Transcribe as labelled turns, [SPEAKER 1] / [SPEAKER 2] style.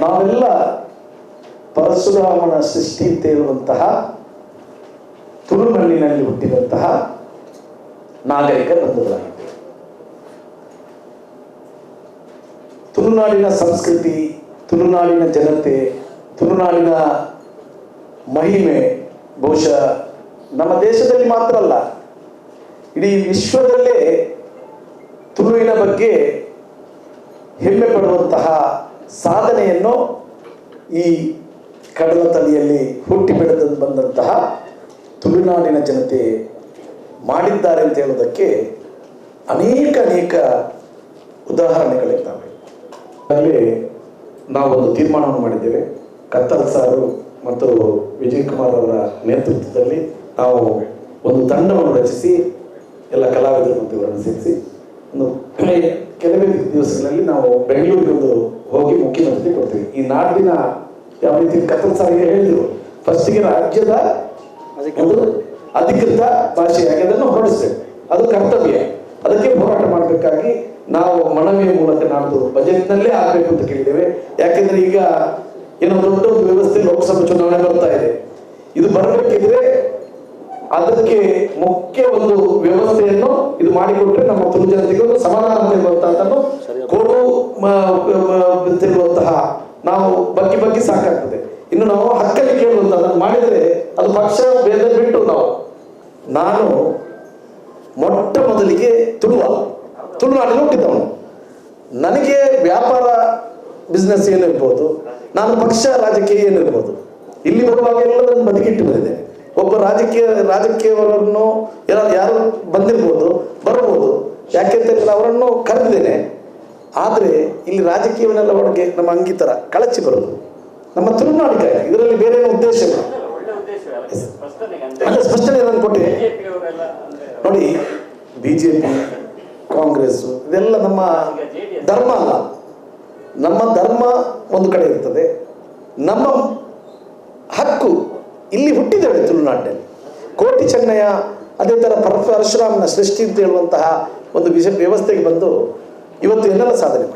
[SPEAKER 1] ನಾವೆಲ್ಲ ಪರಶುರಾಮನ ಸೃಷ್ಟಿ ಅಂತ ಹೇಳುವಂತಹ ತುಳುಮಣ್ಣಿನಲ್ಲಿ ಹುಟ್ಟಿದಂತಹ ನಾಗರಿಕ ಬಂಧುಗಳಾಗಿದ್ದೇವೆ. ತುಳುನಾಡಿನ ಸಂಸ್ಕೃತಿ ತುಳುನಾಡಿನ ಜನತೆ ತುಳುನಾಡಿನ ಮಹಿಮೆ ಬಹುಶಃ ನಮ್ಮ ದೇಶದಲ್ಲಿ ಮಾತ್ರ ಅಲ್ಲ, ಇಡೀ ವಿಶ್ವದಲ್ಲೇ ತುಳುವಿನ ಬಗ್ಗೆ ಹೆಮ್ಮೆ ಪಡುವಂತಹ ಸಾಧನೆಯನ್ನು ಈ ಕಡಲ ತಲೆಯಲ್ಲಿ ಹುಟ್ಟಿ ಬೆಳೆದು ಬಂದಂತಹ ತುಳುನಾಡಿನ ಜನತೆ ಮಾಡಿದ್ದಾರೆ ಅಂತ ಹೇಳೋದಕ್ಕೆ ಅನೇಕ ಅನೇಕ ಉದಾಹರಣೆಗಳಿದ್ದಾವೆ. ಅಲ್ಲಿ ನಾವೊಂದು ತೀರ್ಮಾನವನ್ನು ಮಾಡಿದ್ದೇವೆ. ಕತ್ತಲ್ ಸಾರು ಮತ್ತು ವಿಜಯ್ ಕುಮಾರ್ ಅವರ ನೇತೃತ್ವದಲ್ಲಿ ನಾವು ಒಂದು ತಂಡವನ್ನು ರಚಿಸಿ, ಎಲ್ಲ ಕಲಾವಿದರು ಮತ್ತು ಇವರನ್ನು ಸೇರಿಸಿ ಒಂದು ಕೆಲವೇ ದಿವಸಗಳಲ್ಲಿ ನಾವು ಬೆಂಗಳೂರಿಗೆ ಒಂದು ಹೋಗಿ ಮುಖ್ಯಮಂತ್ರಿ ಕೊಡ್ತೀವಿ. ಈ ನಾಡಿನ ಯಾವ ರೀತಿ ಕತ್ತಲ್ ಸಾರಿಗೆ ಹೇಳಿದ್ರು? ಫಸ್ಟ್ಗೆ ರಾಜ್ಯದ ಒಂದು ಅಧಿಕೃತ ಭಾಷೆಯಾಗಿ ಅದನ್ನು ಹೊರಡಿಸ್ತೇವೆ. ಅದು ಕರ್ತವ್ಯ. ಅದಕ್ಕೆ ಹೋರಾಟ ಮಾಡಬೇಕಾಗಿ ನಾವು ಮನವಿಯ ಮೂಲಕ ನಾಡ್ದು ಬಜೆಟ್ನಲ್ಲೇ ಆಗಬೇಕು ಅಂತ ಕೇಳಿದ್ದೇವೆ. ಯಾಕೆಂದ್ರೆ ಈಗ ಏನೋ ದೊಡ್ಡ ಒಂದು ವ್ಯವಸ್ಥೆ ಲೋಕಸಭಾ ಚುನಾವಣೆ ಬರ್ತಾ ಇದೆ. ಇದು ಬರಬೇಕಿದ್ರೆ ಅದಕ್ಕೆ ಮುಖ್ಯ ಒಂದು ವ್ಯವಸ್ಥೆಯನ್ನು ಮಾಡಿಕೊಟ್ರೆ ನಮ್ಮ ತುಳು ಜನತೆಗೆ ಒಂದು ಸಮಾಧಾನ ಇರುವಂತಹದ್ದನ್ನು ಕೊಡು ತಿರುವಂತಹ ನಾವು ಬಗ್ಗಿ ಬಗ್ಗಿ ಸಾಕಾಗ್ತದೆ. ಇನ್ನು ನಾವು ಹಕ್ಕಲ್ಲಿ ಕೇಳುವಂತಹ ಮಾಡಿದರೆ ಅದು ಪಕ್ಷ ಭೇದ ಬಿಟ್ಟು ನಾವು ನಾನು ಮೊಟ್ಟ ಮೊದಲಿಗೆ ತುಳುವ ತುಳುನಾಡಿನ ಹುಟ್ಟಿದವನು. ನನಗೆ ವ್ಯಾಪಾರ ಬಿಸ್ನೆಸ್ ಏನಿರ್ಬೋದು ನಾನು ಪಕ್ಷ ರಾಜಕೀಯ ಏನಿರ್ಬೋದು ಇಲ್ಲಿ ಬರುವಾಗ ಎಲ್ಲ ನನ್ನ ಬದಿಗಿಟ್ಟು ಬಂದಿದೆ ಒಬ್ಬ ರಾಜಕೀಯ ರಾಜಕೀಯವರನ್ನು ಯಾರು ಯಾರು ಬಂದಿರ್ಬೋದು ಯಾಕೆಂತೇಳಿ ನಾನು ಅವರನ್ನು ಕರೆದಿದ್ದೇನೆ. ಆದರೆ ಇಲ್ಲಿ ರಾಜಕೀಯವನ್ನೆಲ್ಲ ಅವ್ರಿಗೆ ನಮ್ಮ ಅಂಗಿತರ ಕಳಚಿ ಬರೋದು. ನಮ್ಮ ತುಳುನಾಡಿಗಾಗಿ ಇದರಲ್ಲಿ ಬೇರೆ ಉದ್ದೇಶ
[SPEAKER 2] ಅಂದ್ರೆ
[SPEAKER 1] ಸ್ಪಷ್ಟನೆ ನಾನು ಕೊಟ್ಟೆ. ನೋಡಿ ಬಿಜೆಪಿ ಕಾಂಗ್ರೆಸ್ ಇದೆಲ್ಲ ನಮ್ಮ ಧರ್ಮ ಅಲ್ಲ. ನಮ್ಮ ಧರ್ಮ ಒಂದು ಕಡೆ ಇರ್ತದೆ. ನಮ್ಮ ಹಕ್ಕು ಇಲ್ಲಿ ಹುಟ್ಟಿದ್ದೇವೆ ತುಳುನಾಡಿನಲ್ಲಿ. ಕೋಟಿ ಚೆನ್ನಯ್ಯ ಅದೇ ಥರ ಪರ ಪರಶುರಾಮನ ಸೃಷ್ಟಿ ಅಂತ ಹೇಳುವಂತಹ ಒಂದು ವಿಷ ವ್ಯವಸ್ಥೆಗೆ ಬಂದು ಇವತ್ತು ಎಲ್ಲರ ಸಾಧನೆ